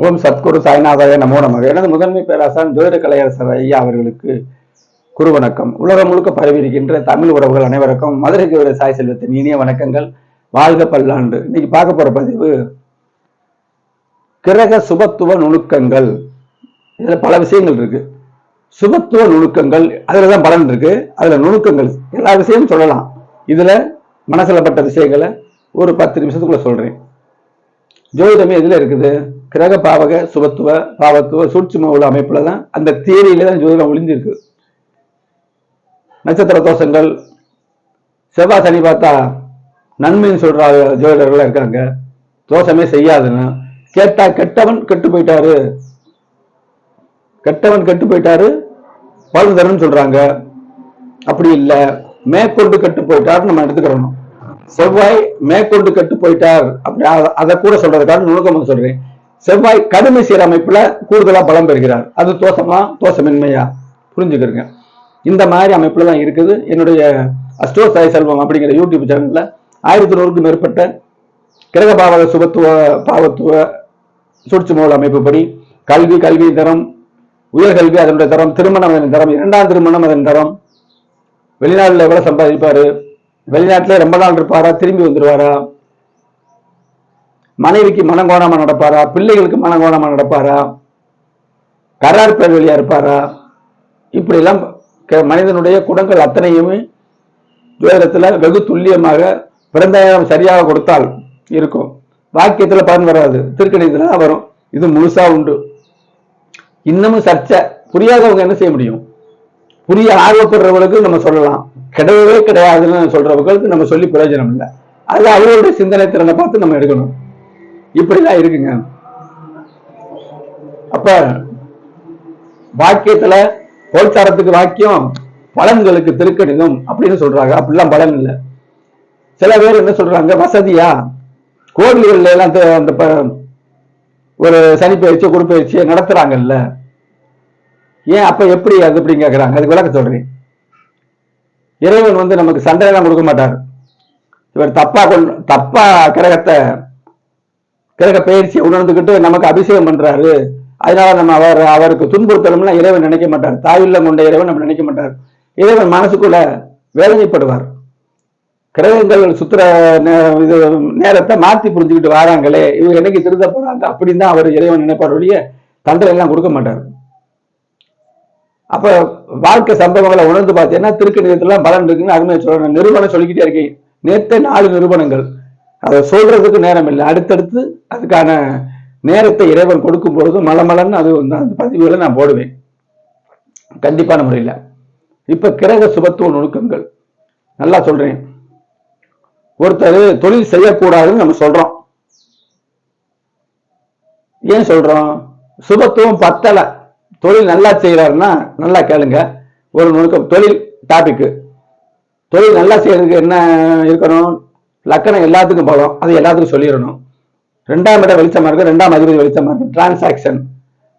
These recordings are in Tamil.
ஓம் சத்குரு சாய்நாதாய நமோ நமக. எனது முதன்மை பேராசான் ஜோதிட கலையரசர் ஐயா அவர்களுக்கு குரு வணக்கம். உலகம் முழுக்க பரவி இருக்கின்ற தமிழ் உறவுகள் அனைவருக்கும் மதுரைக்கு ஜோதிட சாய் செல்வத்தின் இனிய வணக்கங்கள். வாழ்க பல்லாண்டு. இன்னைக்கு பார்க்க போற பதிவு கிரக சுபத்துவ நுணுக்கங்கள். இதுல பல விஷயங்கள் இருக்கு. சுபத்துவ நுணுக்கங்கள் அதுல தான் பலன் இருக்கு. அதுல நுணுக்கங்கள் எல்லா விஷயமும் சொல்லலாம். இதுல மனசுல பட்ட விஷயங்களை ஒரு பத்து நிமிஷத்துக்குள்ள சொல்றேன். ஜோதிடமே எதுல இருக்குது? கிரக பாவக சுபத்துவ பாவத்துவ சூட்சும உள்ள அமைப்புல தான் அந்த தியரியில தான் ஜோதிடம் ஒளிஞ்சிருக்கு. நட்சத்திர தோஷங்கள் செவ்வாய் சனி பார்த்தா நன்மைன்னு சொல்ற ஜோதிடர்கள் இருக்காங்க. தோஷமே செய்யாதுன்னு கேட்டா கெட்டவன் கெட்டு போயிட்டாரு. கெட்டவன் கெட்டு போயிட்டாரு பலன் தரும்னு சொல்றாங்க. அப்படி இல்ல மேற்கொண்டு கெட்டு போயிட்டார் நம்ம எடுத்துக்கிறோம் செவ்வாய் மேற்கொண்டு கெட்டு போயிட்டார். அப்படி அதை கூட சொல்றதுக்காக நுணுக்கம் சொல்றேன். செவ்வாய் கடுமை சீரமைப்புல கூடுதலா பலம் பெறுகிறார். அது தோஷமா? தோஷமின்மையா? புரிஞ்சுக்கிறங்க. இந்த மாதிரி அமைப்புல தான் இருக்குது. என்னுடைய அஸ்டோ சாய் செல்வம் அப்படிங்கிற யூடியூப் சேனல்ல ஆயிரத்தி நூறுக்கும் மேற்பட்ட கிரக பாவக சுபத்துவ பாவத்துவ சூட்சுமோல் அமைப்புப்படி கல்வி கல்வி தரம் உயர்கல்வி அதனுடைய தரம் திருமணம் அதன் தரம் இரண்டாம் திருமணம் அதன் தரம். வெளிநாட்டில் எவ்வளவு சம்பாதிப்பாரு? வெளிநாட்டில் ரொம்ப நாள் இருப்பாரா? திரும்பி வந்துருவாரா? மனைவிக்கு மனங்கோணமா நடப்பாரா? பிள்ளைகளுக்கு மனங்கோணமா நடப்பாரா? கரார் பேர்வழியா இருப்பாரா? இப்படி எல்லாம் மனிதனுடைய குணங்கள் அத்தனையுமே ஜோதிடத்துல வெகு துல்லியமாக பிறந்தாயிரம் சரியாக கொடுத்தால் இருக்கும். வாக்கியத்துல பலன் வராது. திருக்கணிதத்துல தான் வரும். இது முழுசா உண்டு. இன்னமும் சர்ச்சை. புரியாதவங்க என்ன செய்ய முடியும்? புரிய ஆர்வப்படுறவர்களுக்கு நம்ம சொல்லலாம். கிடையவே கிடையாதுன்னு சொல்றவங்களுக்கு நம்ம சொல்லி பிரயோஜனம் இல்லை. அது அவர்களுடைய சிந்தனை திறனை பார்த்து நம்ம எடுக்கணும். இப்படிதான் இருக்குங்க. அப்ப வாக்கியத்துல கோல்சாரத்துக்கு வாக்கியம் பலன்களுக்கு திருக்கணிதம் அப்படின்னு சொல்றாங்க. அப்படிலாம் பலன் இல்லை. சில பேர் என்ன சொல்றாங்க வசதியா? கோவில்கள்ல எல்லாம் அந்த ப- ஒரு சனி பயிற்சி குரு பயிற்சியை நடத்துறாங்கல்ல. ஏன் அப்ப எப்படி அது அப்படின்னு கேட்கறாங்க அதுக்கு விளக்க சொல்றேன். இறைவன் வந்து நமக்கு சண்டையெல்லாம் கொடுக்க மாட்டார். இவர் தப்பா கொண்டு தப்பா கிரகத்தை கிரக பயிற்சியை உணர்ந்துக்கிட்டு நமக்கு அபிஷேகம் பண்றாரு. அதனால நம்ம அவர் அவருக்கு துன்புறுத்தணும்னா இறைவன் நினைக்க மாட்டார். தாயுள்ளம் கொண்ட இறைவன் நம்ம நினைக்க மாட்டார். இறைவன் மனசுக்குள்ள வேதனைப்படுவார். கிரகங்கள் சுத்துற நே- இது நேரத்தை மாத்தி புரிஞ்சுக்கிட்டு வராங்களே இவங்க என்னைக்கு திருத்த போறாங்க அப்படின்னு தான் அவர் இறைவன் நினைப்பார் ஒழிய தண்டனை எல்லாம் கொடுக்க மாட்டார். அப்ப வாழ்க்கை சம்பவங்களை உணர்ந்து பார்த்தீங்கன்னா திருக்கணிதத்துல பலன் இருக்குன்னு அருமையா சொல்றேன் நிறுவனம் சொல்லிக்கிட்டே இருக்கேன் நேத்தே நாலு நிறுவனங்கள் அதை சொல்றதுக்கு நேரம் இல்லை. அடுத்தடுத்து அதுக்கான நேரத்தை இறைவன் கொடுக்கும் பொழுது மலமலன்னு அது வந்து அந்த பதிவுகளை நான் போடுவேன். கண்டிப்பான முறையில். இப்போ கிரக சுபத்துவ நுணுக்கங்கள். நல்லா சொல்றேன். ஒருத்தர் தொழில் செய்யக்கூடாதுன்னு நம்ம சொல்றோம். ஏன் சொல்றோம்? சுபத்துவம் பத்தலை. தொழில் நல்லா செய்கிறாருன்னா நல்லா கேளுங்க. ஒரு நுணுக்கம். தொழில் டாபிக்கு தொழில் நல்லா செய்யறதுக்கு என்ன இருக்கணும்? லக்கணம் எல்லாத்துக்கும் பலம் அது எல்லாத்துக்கும் சொல்லிடணும். ரெண்டாம் இடம் வெளிச்சமா இருக்கு. ரெண்டாம் அதிபதி வெளிச்சமா இருக்கு. டிரான்சாக்ஷன்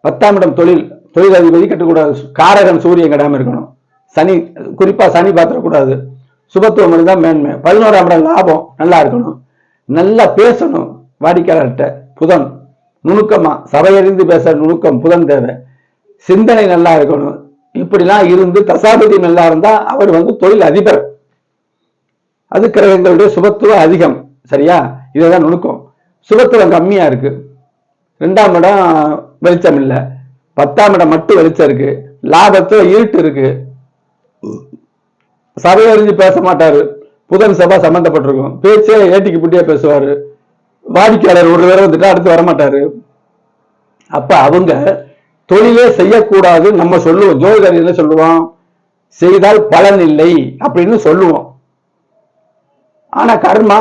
பத்தாம் இடம் தொழில். தொழில் அதிபதி கட்டக்கூடாது. காரகம் சூரியன் கெடாம இருக்கணும். சனி குறிப்பா சனி பாத்திரக்கூடாது சுபத்துவம் தான் மேன்மை. பதினோராம் இடம் லாபம். நல்லா இருக்கணும். நல்லா பேசணும். வாடிக்கையாளர்கிட்ட. புதன். நுணுக்கமா. சபையறிந்து பேச நுணுக்கம் புதன் தேவை. சிந்தனை நல்லா இருக்கணும். இப்படிலாம் இருந்து தசாபதி நல்லா இருந்தா அவர் வந்து தொழில் அதிபர். அது கிரகங்களுடைய சுபத்துவம் அதிகம். சரியா? இதுதான் நுணுக்கம் சுபத்துவம் கம்மியா இருக்கு. ரெண்டாம் இடம் வெளிச்சம் இல்லை. பத்தாம் இடம் மட்டும் வெளிச்சம் இருக்கு. லாபத்துல இருட்டு இருக்கு. சபை அறிஞ்சு பேச மாட்டாரு. புதன் சபா சம்பந்தப்பட்டிருக்கும். பேச்சே ஏட்டிக்கு புட்டியா பேசுவாரு. வாடிக்கையாளர் ஒரு தடவை வந்துட்டு அடுத்து வரமாட்டாரு. அப்ப அவங்க தொழிலே செய்யக்கூடாது நம்ம சொல்லுவோம். ஜோதிடர் என்ன சொல்லுவோம் செய்தால் பலன் இல்லை அப்படின்னு சொல்லுவோம். ஆனா கர்மா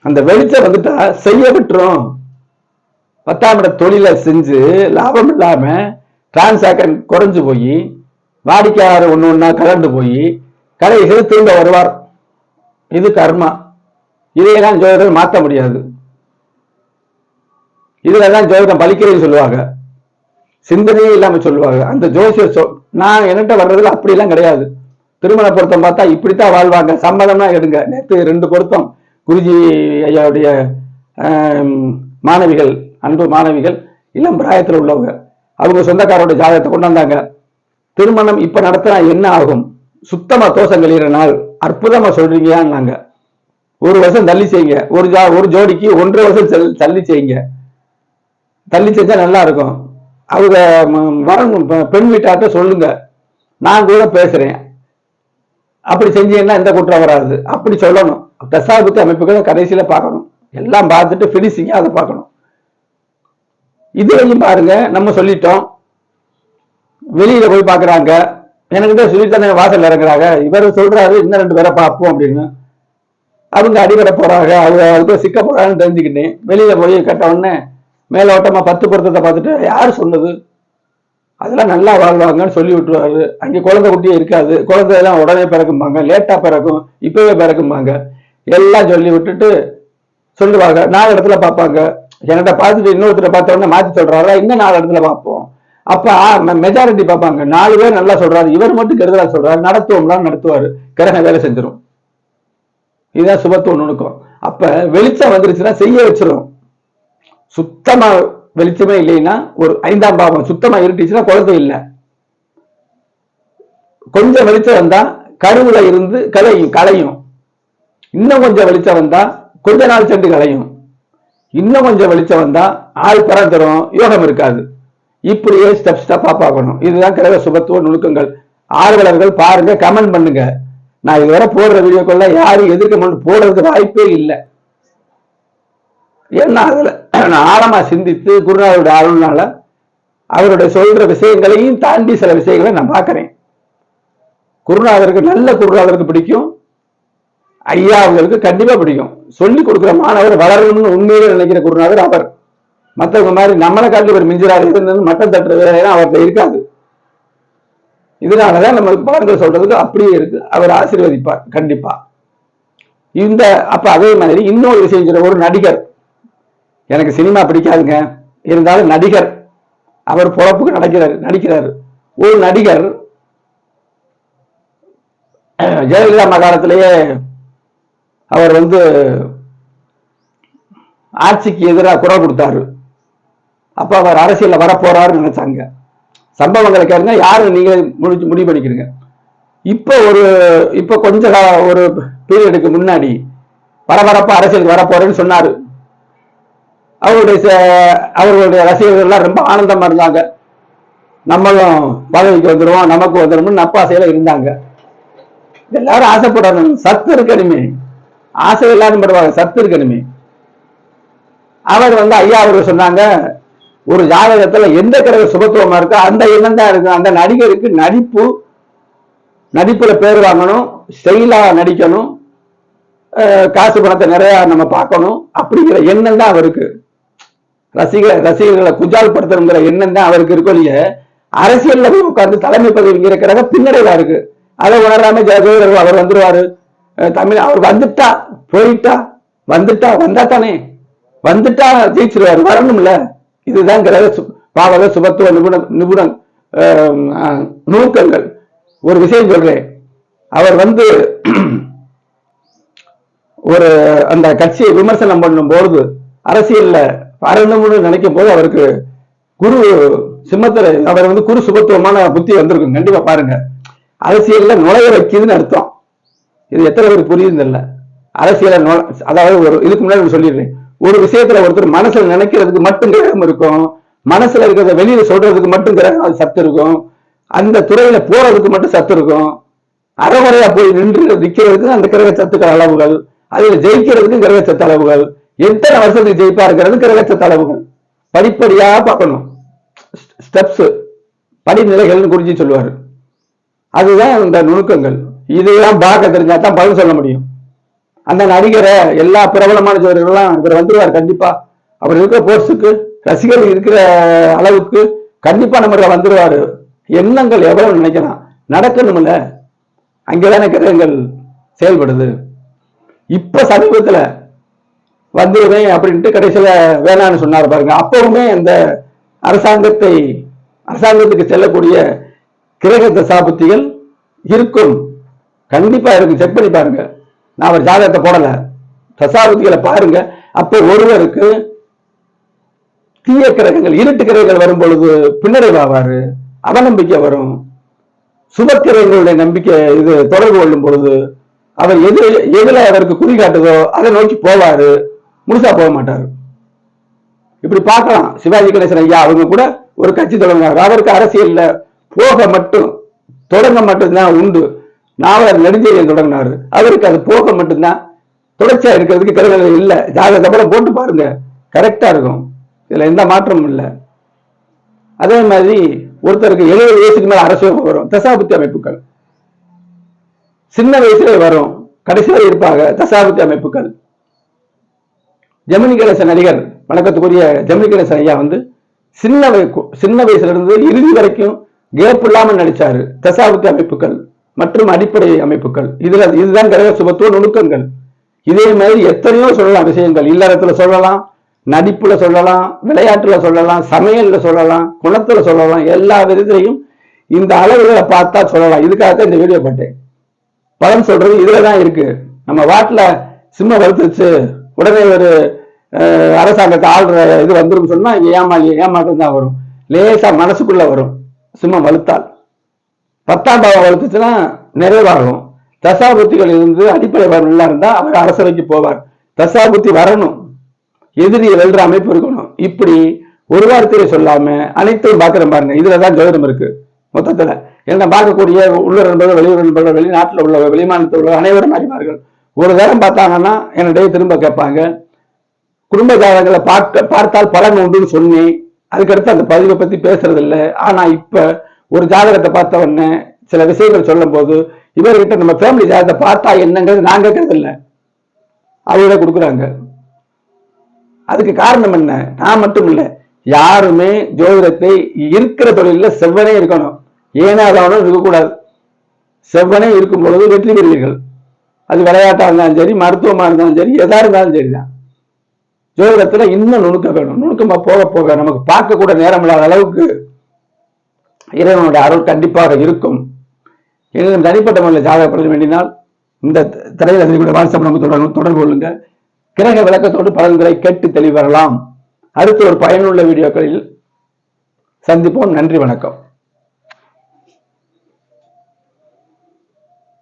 அந்த வெளிச்சம் வந்துட்டா செய்ய விட்டுரும். பத்தாம் இட தொழிலை செஞ்சு லாபம் இல்லாம டிரான்சாக்ஷன் குறைஞ்சு போய் வாடிக்கையாளர் ஒன்று ஒன்றா கலந்து போய் கடைசியில் திரும்ப வருவார். இது கர்மா. இதையெல்லாம் ஜோதிடம் மாற்ற முடியாது. இதுலதான் ஜோதிடம் பலிக்கிறேன்னு சொல்லுவாங்க. சிந்தனையே இல்லாம சொல்லுவாங்க. அந்த ஜோசியர் சொல் நான் என்கிட்ட வர்றதுல அப்படிலாம் கிடையாது. திருமண பொருத்தம் பார்த்தா இப்படித்தான் வாழ்வாங்க. சம்மதம்னா எடுங்க. நேற்று ரெண்டு பொருத்தம். குருஜி ஐயாவுடைய மாணவிகள் அன்பு மாணவிகள் இளம் பிராயத்தில் உள்ளவங்க. அவங்க சொந்தக்காரோட ஜாதகத்தை கொண்டு வந்தாங்க. திருமணம் இப்ப நடத்தினா என்ன ஆகும்? சுத்தமா தோசம் கழிகிற நாள். அற்புதமா சொல்றீங்கன்னாங்க ஒரு வருஷம் தள்ளி செய்யுங்க. ஒரு ஜா ஒரு ஜோடிக்கு ஒன்றரை வருஷம் செல்- தள்ளி செய்யுங்க. தள்ளி செஞ்சா நல்லா இருக்கும். அவங்க ம- பெண் வீட்டார்ட்ட சொல்லுங்க. நான் கூட பேசுறேன். அப்படி செஞ்சீங்கன்னா எந்த குற்றம் வராது. அப்படி சொல்லணும். தசாபுத்தி அமைப்புகளை கடைசியில பார்க்கணும். எல்லாம் பார்த்துட்டு ஃபினிஷிங்காக அதை பார்க்கணும். இதுலையும் பாருங்க நம்ம சொல்லிட்டோம். வெளியில போய் பார்க்கறாங்க. எனக்கிட்ட சொல்லிட்டு வாசல் இறங்குறாங்க. இவர் சொல்றாரு இன்னும் ரெண்டு பேரை பார்ப்போம் அப்படின்னு. அவங்க அடிபட போறாங்க. அவங்க அதுக்கு சிக்க போறாங்கன்னு தெரிஞ்சுக்கிட்டேன் வெளியில போய் கட்ட உடனே மேலோட்டமா பத்து பொருத்தத்தை பார்த்துட்டு யார் சொன்னது? அதெல்லாம் நல்லா வாழ்வாங்கன்னு சொல்லி விட்டுருவாரு. அங்கே குழந்தை குட்டியே இருக்காது. குழந்தை எல்லாம் உடனே பிறக்கும்பாங்க. லேட்டா பிறக்கும். இப்பவே பிறக்கும்பாங்க. எல்லாம் சொல்லி விட்டுட்டு சொல்லுவாங்க. நாலு இடத்துல பார்ப்பாங்க. என்கிட்ட பார்த்துட்டு இன்னொருத்தரை பார்த்த மாற்றி மாத்தி சொல்றாரா? இன்னும் நாலு இடத்துல பார்ப்போம். அப்ப மெஜாரிட்டி பார்ப்பாங்க. நாலு பேர் நல்லா சொல்றாரு. இவர் மட்டும் கெடுதலா சொல்றாரு. நடத்துவோம்லாம் நடத்துவாரு. கிரக வேலை செஞ்சிடும் இதுதான் சுபத்துவ நுணுக்கம். அப்ப வெளிச்சம் வந்துருச்சுன்னா செய்ய வச்சிடும் சுத்தமா வெளிச்சமே இல்லைன்னா ஒரு ஐந்தாம் பாவம் சுத்தமா இருட்டுச்சுன்னா குழந்தை இல்லை. கொஞ்சம் வெளிச்சம் வந்தா கருவுல இருந்து கலையும் கலையும் இன்னும் கொஞ்சம் வெளிச்சம் வந்தா கொஞ்ச நாள் சென்று கலையும் இன்னும் கொஞ்சம் வெளிச்சம் வந்தா ஆள் பறந்துரும் யோகம் இருக்காது. இப்படியே ஸ்டெப் ஸ்டெப்பா பார்க்கணும். இதுதான் கிரக சுபத்துவ நுணுக்கங்கள். ஆர்வலர்கள் பாருங்க கமெண்ட் பண்ணுங்க. நான் இதுவரை போடுற வீடியோக்குள்ள யாரும் எதிர்க்க போடுறதுக்கு வாய்ப்பே இல்லை. என்ன அதுல நான் ஆழமா சிந்தித்து குருநாதருடைய அருள்னால அவருடைய சொல்ற விஷயங்களையும் தாண்டி சில விஷயங்களை நான் பார்க்குறேன். குருநாதருக்கு நல்ல குருநாதருக்கு பிடிக்கும். ஐயா அவங்களுக்கு கண்டிப்பா பிடிக்கும். சொல்லி கொடுக்குற மாணவர் வளரணும்னு உண்மையிலே நினைக்கிற குருநாதர் அவர். மற்றவங்க மாதிரி நம்மளை காட்டி ஒரு மிஞ்சிராக இருந்தது மட்டம் தட்டுற வேலையெல்லாம் அவர்கிட்ட இருக்காது. இதனாலதான் நம்ம பாருங்க சொல்றதுக்கு அப்படியே இருக்கு. அவர் ஆசீர்வதிப்பார் கண்டிப்பா. இந்த அப்ப அதே மாதிரி இன்னொரு விஷயம் ஒரு நடிகர். எனக்கு சினிமா பிடிக்காதுங்க. இருந்தாலும் நடிகர் அவர் பொழப்புக்கு நடக்கிறார் நடிக்கிறார். ஒரு நடிகர் ஜெயலலிதா அம்மா காலத்திலேயே அவர் வந்து ஆட்சிக்கு எதிராக குரல் கொடுத்தாரு. அப்போ அவர் அரசியலில் வரப்போறாருன்னு நினைச்சாங்க. சம்பவங்களை கேளுங்க யாரு நீங்கள் முடிச்சு முடிவு பண்ணிக்கிறீங்க. இப்போ ஒரு இப்போ கொஞ்ச ஒரு பீரியடுக்கு முன்னாடி பரபரப்பா அரசியலுக்கு வரப்போறேன்னு சொன்னார். அவருடைய ச- அவர்களுடைய ரசிகர்கள் எல்லாம் ரொம்ப ஆனந்தமா இருந்தாங்க. நம்மளும் பதவிக்கு வந்துடுவோம் நமக்கு வந்துடும்னு நப்பாசையில இருந்தாங்க. எல்லாரும் ஆசைப்படணும். சத்து இருக்கணுமே. ஆசை எல்லாரும் படுவாங்க சத்து இருக்கணுமே. அவர் வந்து ஐயா அவர்கள் சொன்னாங்க ஒரு ஜாதகத்துல எந்த கிரக சுபத்துவமா இருக்கோ அந்த எண்ணம் தான் இருக்கு. அந்த நடிகருக்கு நடிப்பு நடிப்புல பேர் வாங்கணும் ஸ்டைலா நடிக்கணும் அஹ் காசு பணத்தை நிறைய நம்ம பார்க்கணும் அப்படிங்கிற எண்ணம் தான் அவருக்கு. ரசிகர் ரசிகர்களை குஜால் படுத்தணுங்கிற எண்ணம் தான் அவருக்கு இருக்கும் இல்லைய அரசியல்ல போய் உட்கார்ந்து தலைமை பதவி இருக்கிறாங்க பின்னடைவா இருக்கு. அதை உணராம ஜெயலலிதா அவர் வந்துருவாரு. தமிழ் அவர் வந்துட்டா போயிட்டா வந்துட்டா வந்தா தானே. வந்துட்டா ஜெயிச்சிருவாரு வரணும்ல. இதுதான் கிரக சு- பாவக சுபத்துவ நிபுண நிபுணம் நூக்கங்கள் நுணுக்கங்கள். ஒரு விஷயம் சொல்றேன். அவர் வந்து ஒரு அந்த கட்சியை விமர்சனம் பண்ணும்போது அரசியல்ல வரணும்னு நினைக்கும் போது அவருக்கு குரு சிம்மத்துல அவர் வந்து குரு சுபத்துவமான புத்தி வந்திருக்கும். கண்டிப்பா பாருங்க. அரசியல்ல நுழைய வைக்குதுன்னு அர்த்தம். இது எத்தனை பேர் புரியுது இல்ல அரசியல அதாவது ஒரு இதுக்கு முன்னாடி சொல்லிடுறேன். ஒரு விஷயத்துல ஒருத்தர் மனசுல நினைக்கிறதுக்கு மட்டும் கிரகம் இருக்கும். மனசுல இருக்கிறத வெளியில சொல்றதுக்கு மட்டும் கிரகம் அது சத்து இருக்கும். அந்த துறையில போறதுக்கு மட்டும் சத்து இருக்கும். அறகுறையா போய் நின்று நிற்கிறதுக்கு அந்த கிரக சத்துக்கள் அளவுகள். அதுல ஜெயிக்கிறதுக்கு கிரக சத்து அளவுகள். எத்தனை வருஷத்துக்கு ஜெயிப்பாருங்கிறது கிரக தளவுகள் அளவுகள் படிப்படியா பார்க்கணும். ஸ்டெப்ஸ் படிநிலைகள்னு குறிச்சு சொல்லுவாரு. அதுதான் இந்த நுணுக்கங்கள். இதெல்லாம் பார்க்க தெரிஞ்சா தான் பதில் சொல்ல முடியும். அந்த நடிகரை எல்லா பிரபலமான ஜோதிடர்கள்லாம் இவர் வந்துருவார் கண்டிப்பா. அவர் இருக்கிற போர்ஸுக்கு ரசிகர்கள் இருக்கிற அளவுக்கு கண்டிப்பா நம்ம வந்துருவாரு. எண்ணங்கள் எவ்வளவு நினைக்கலாம். நடக்கணும்ல. அங்கேதான கிரகங்கள் செயல்படுது. இப்ப சமீபத்துல வந்துடுவேன் அப்படின்ட்டு கடைசியில வேணான்னு சொன்னார் பாருங்க. அப்பவுமே அந்த அரசாங்கத்தை அரசாங்கத்துக்கு செல்லக்கூடிய கிரக தசாபுத்திகள் இருக்கும். கண்டிப்பா இருக்கும். செக் பண்ணி பாருங்க. நான் அவர் ஜாதகத்தை போடல. தசாபுத்திகளை பாருங்க. அப்போ ஒருவருக்கு தீய கிரகங்கள் இருட்டு கிரகங்கள் வரும் பொழுது பின்னடைவாவாரு அவநம்பிக்கை வரும். சுபக்கிரகங்களுடைய நம்பிக்கை இது தொடர்பு கொள்ளும் பொழுது அவர் எது எதில் அவருக்கு குறி காட்டுதோ அதை நோக்கி போவாரு. முழுசா போக மாட்டாரு. இப்படி பார்க்கலாம். சிவாஜி கணேசன் ஐயா அவங்க கூட ஒரு கட்சி தொடங்கினார். அவருக்கு அரசியல்ல போக மட்டும் தொடங்க மட்டும்தான் உண்டு. நாவலர் நெடுஞ்செழியன் தொடங்கினாரு. அவருக்கு அது போக மட்டும்தான் தொடர்ச்சியா இருக்கிறதுக்கு கிரகங்கள் இல்லை. ஜாதக தவிர போட்டு பாருங்க. கரெக்டா இருக்கும். இதுல எந்த மாற்றமும் இல்லை. அதே மாதிரி ஒருத்தருக்கு எழுபது வயசுக்கு மேல அரசியல் வரும். தசாபுத்தி அமைப்புகள். சின்ன வயசுல வரும். கடைசி இருப்பாங்க தசாபுத்தி அமைப்புகள். ஜெமினி கணேசன் நடிகர். வணக்கத்துக்குரிய ஜெமினி கணேசன் ஐயா வந்து சின்ன வய சின்ன வயசுல இருந்து இறுதி வரைக்கும் கேப் இல்லாமல் நடிச்சாரு. தசாபுத்தி அமைப்புகள் மற்றும் அடிப்படை அமைப்புகள். இதுல இதுதான் கிரக சுபத்துவ நுணுக்கங்கள். இதே மாதிரி எத்தனையோ சொல்லலாம் விஷயங்கள். இல்லறத்துல சொல்லலாம் நடிப்புல சொல்லலாம் விளையாட்டுல சொல்லலாம் சமையல்ல சொல்லலாம் குணத்துல சொல்லலாம் எல்லா விதத்திலையும் இந்த அளவுகளை பார்த்தா சொல்லலாம். இதுக்காகத்தான் இந்த வீடியோ பட்டேன். பலன் சொல்றது இதுலதான் இருக்கு. நம்ம வாட்டில சிம்ம வளர்த்துச்சு உடனே ஒரு அஹ், அரசாங்கத்தை ஆள்ற இது வந்துடும் சொன்னா ஏமா ஏமாற்றம் தான் வரும். லேசா மனசுக்குள்ள வரும். சிம்மம் வலுத்தால். பத்தாம் பாவம் வலுத்துச்சுன்னா நிறைவாகும். தசாபுத்திகள் இருந்து அடிப்படை நல்லா இருந்தா அவர் அரசவைக்கு போவார். தசாபுத்தி வரணும். எதிரியை வெல்ற அமைப்பு இருக்கணும். இப்படி ஒரு வார்த்தையை சொல்லாம அனைத்தையும் பாக்குறேன் பாருங்க. இதுலதான் ஜோதிடம் இருக்கு. மொத்தத்துல. என்ன பார்க்கக்கூடிய உள்ளூர் நண்பர்கள் வெளியூர் நண்பர்கள் வெளிநாட்டுல உள்ள வெளிமாநிலத்தில் உள்ள அனைவரும் அறிவார்கள். ஒரு தரம் பார்த்தாங்கன்னா என்னுடைய திரும்ப கேட்பாங்க. குடும்ப ஜாதகங்களை பார்க்க பார்த்தால் பலன் உண்டுன்னு சொன்னி அதுக்கடுத்து அந்த பதிவை பத்தி பேசுறது ஆனால் ஆனா இப்ப ஒரு ஜாதகத்தை பார்த்த உடனே சில விஷயங்கள் சொல்லும் போது இவர்கிட்ட நம்ம ஃபேமிலி ஜாதகத்தை பார்த்தா என்னங்கிறது நான் கேட்கறது இல்ல கொடுக்குறாங்க. அதுக்கு காரணம் என்ன? நான் மட்டும் இல்லை. யாருமே ஜோதிடத்தை இருக்கிற தொழிலில் செவ்வனே இருக்கணும். ஏனாதவனும் இருக்கக்கூடாது. செவ்வனே இருக்கும் பொழுது வெற்றி பெறுவீர்கள். அது விளையாட்டா இருந்தாலும் சரி மருத்துவமா இருந்தாலும் சரி எதா இருந்தாலும் சரிதான் ஜோதிடத்தில் இன்னும் நுணுக்க வேணும். நுணுக்கமா போக போக நமக்கு பார்க்கக்கூட நேரம் இல்லாத அளவுக்கு இறைவனுடைய அருள் கண்டிப்பாக இருக்கும். எங்களுக்கு தனிப்பட்ட முறையில் சாதகப்படுத்த வேண்டினால் இந்த திரையில் அதிகூட வாட்ஸ்அப் நமக்கு தொடர்பு தொடர்பு கொள்ளுங்க கிரக விளக்கத்தோடு பலன்களை கேட்டு தெளிவரலாம். அடுத்து ஒரு பயனுள்ள வீடியோக்களில் சந்திப்போம். நன்றி வணக்கம்.